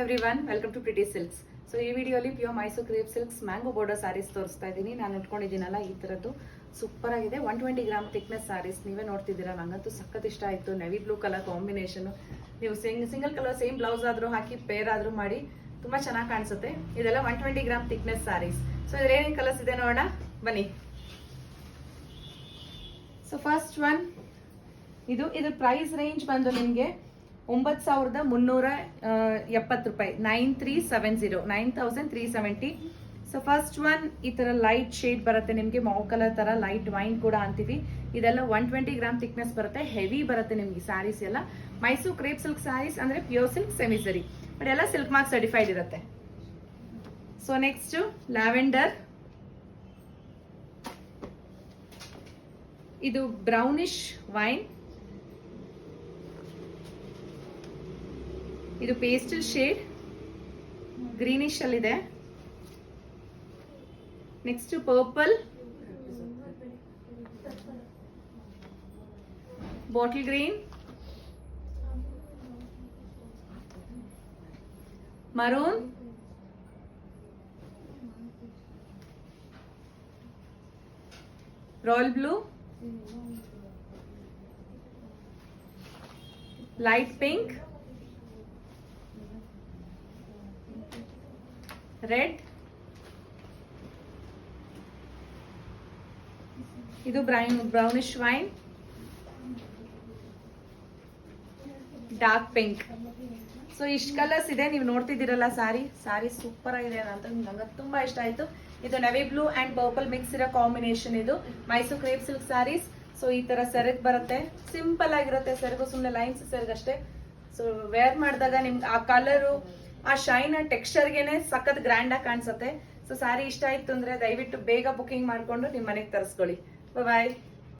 Everyone welcome to Preeti silks so ಈ ವಿಡಿಯೋಲಿ pure Mysuru crepe silks mango border sarees ತೋರಿಸ್ತಾ ಇದ್ದೀನಿ. ನಾನು ಉಟ್ಕೊಂಡಿದ್ದೀನಲ್ಲ, ಈ ಥರದ್ದು ಸೂಪರ್ ಆಗಿದೆ. One twenty gram thickness sarees ನೀವೇ ನೋಡ್ತಿದ್ದೀರಾ? ನನಗಂತೂ ಸಖತ್ ಇಷ್ಟ ಆಯಿತು. ನೆವಿ ಬ್ಲೂ ಕಲರ್ ಕಾಂಬಿನೇಷನ್ ನೀವು sing single colour same blouse ಆದರೂ ಹಾಕಿ ಪೇರ್ ಆದರೂ ಮಾಡಿ, ತುಂಬ ಚೆನ್ನಾಗಿ ಕಾಣಿಸುತ್ತೆ. ಇದೆಲ್ಲ one twenty gram thickness sarees so ಇದ್ರ ಏನೇನು ಕಲರ್ಸ್ ಇದೆ ನೋಡೋಣ? ಬನ್ನಿ. ಸೊ ಫಸ್ಟ್ ಒನ್ ಇದು, ಇದ್ರ ಪ್ರೈಸ್ ರೇಂಜ್ ಬಂದು ನಿಮಗೆ ಒಂಬತ್ತು ಸಾವಿರದ ಮುನ್ನೂರ ಎಪ್ಪತ್ತು ರೂಪಾಯಿ. Nine three seven zero nine thousand three seventy. So first one ಈ ಥರ ಲೈಟ್ ಶೇಡ್ ಬರುತ್ತೆ ನಿಮಗೆ. ಮಾವ್ ಕಲರ್ ಥರ ಲೈಟ್ ವೈನ್ ಕೂಡ ಅಂತೀವಿ. ಇದೆಲ್ಲ ಒನ್ ಟ್ವೆಂಟಿ ಗ್ರಾಮ್ ಥಿಕ್ನೆಸ್ ಬರುತ್ತೆ. ಹೆವಿ ಬರುತ್ತೆ ನಿಮಗೆ ಸ್ಯಾರೀಸ್ ಎಲ್ಲ. ಮೈಸೂರು ಕ್ರೇಪ್ ಸಿಲ್ಕ್ ಸ್ಯಾರೀಸ್ ಅಂದರೆ ಪ್ಯೂರ್ ಸಿಲ್ಕ್ ಸೆಮಿಸರಿ ಬಟ್ ಎಲ್ಲ ಸಿಲ್ಕ್ ಮಾರ್ಕ್ ಸರ್ಟಿಫೈಡ್ ಇರುತ್ತೆ. ಸೊ ನೆಕ್ಸ್ಟು ಲ್ಯಾವೆಂಡರ್ ಇದು ಬ್ರೌನಿಶ್ ವೈನ್ ಇದು ಪೇಸ್ಟಲ್ ಶೇಡ್ ಗ್ರೀನಿಶ್ ಅಲ್ಲಿದೆ next purple bottle green maroon royal blue light pink red. ಇದು brown, brownish wine. Dark pink. So ಇಷ್ಟು colours ಇದೆ, ನೀವು ನೋಡ್ತಿದ್ದೀರಲ್ಲ ಸಾರಿ. ಸಾರಿ ಸೂಪರ್ ಆಗಿದೆ ಅಂತ ನಂಗೆ ತುಂಬಾ ಇಷ್ಟ ಆಯ್ತು. ಇದು navy blue and purple mix ಇರೋ ಕಾಂಬಿನೇಷನ್ ಇದು. Mysuru crepe silk sarees. So ಈ ತರ ಸೆರಗ್ ಬರುತ್ತೆ. ಸಿಂಪಲ್ ಆಗಿರುತ್ತೆ ಸೆರಗು ಸುಮ್ಮನೆ ಲೈನ್ಸ್ ಸೆರಗ್ ಅಷ್ಟೇ ಸೊ ವೇರ್ ಮಾಡಿದಾಗ ನಿಮ್ಗೆ ಆ ಕಲರು ಆ ಶೈನ್ ಟೆಕ್ಸ್ಚರ್ಗೆನೆ ಸಖತ್ ಗ್ರ್ಯಾಂಡ್ ಆಗಿ ಕಾಣಿಸುತ್ತೆ. ಸೊ ಸಾರಿ ಇಷ್ಟ ಆಯ್ತು ಅಂದ್ರೆ ದಯವಿಟ್ಟು ಬೇಗ ಬುಕಿಂಗ್ ಮಾಡಿಕೊಂಡು ನಿಮ್ಮ ಮನೆಗೆ ತರಿಸ್ಕೊಳ್ಳಿ. ಬಾಯ್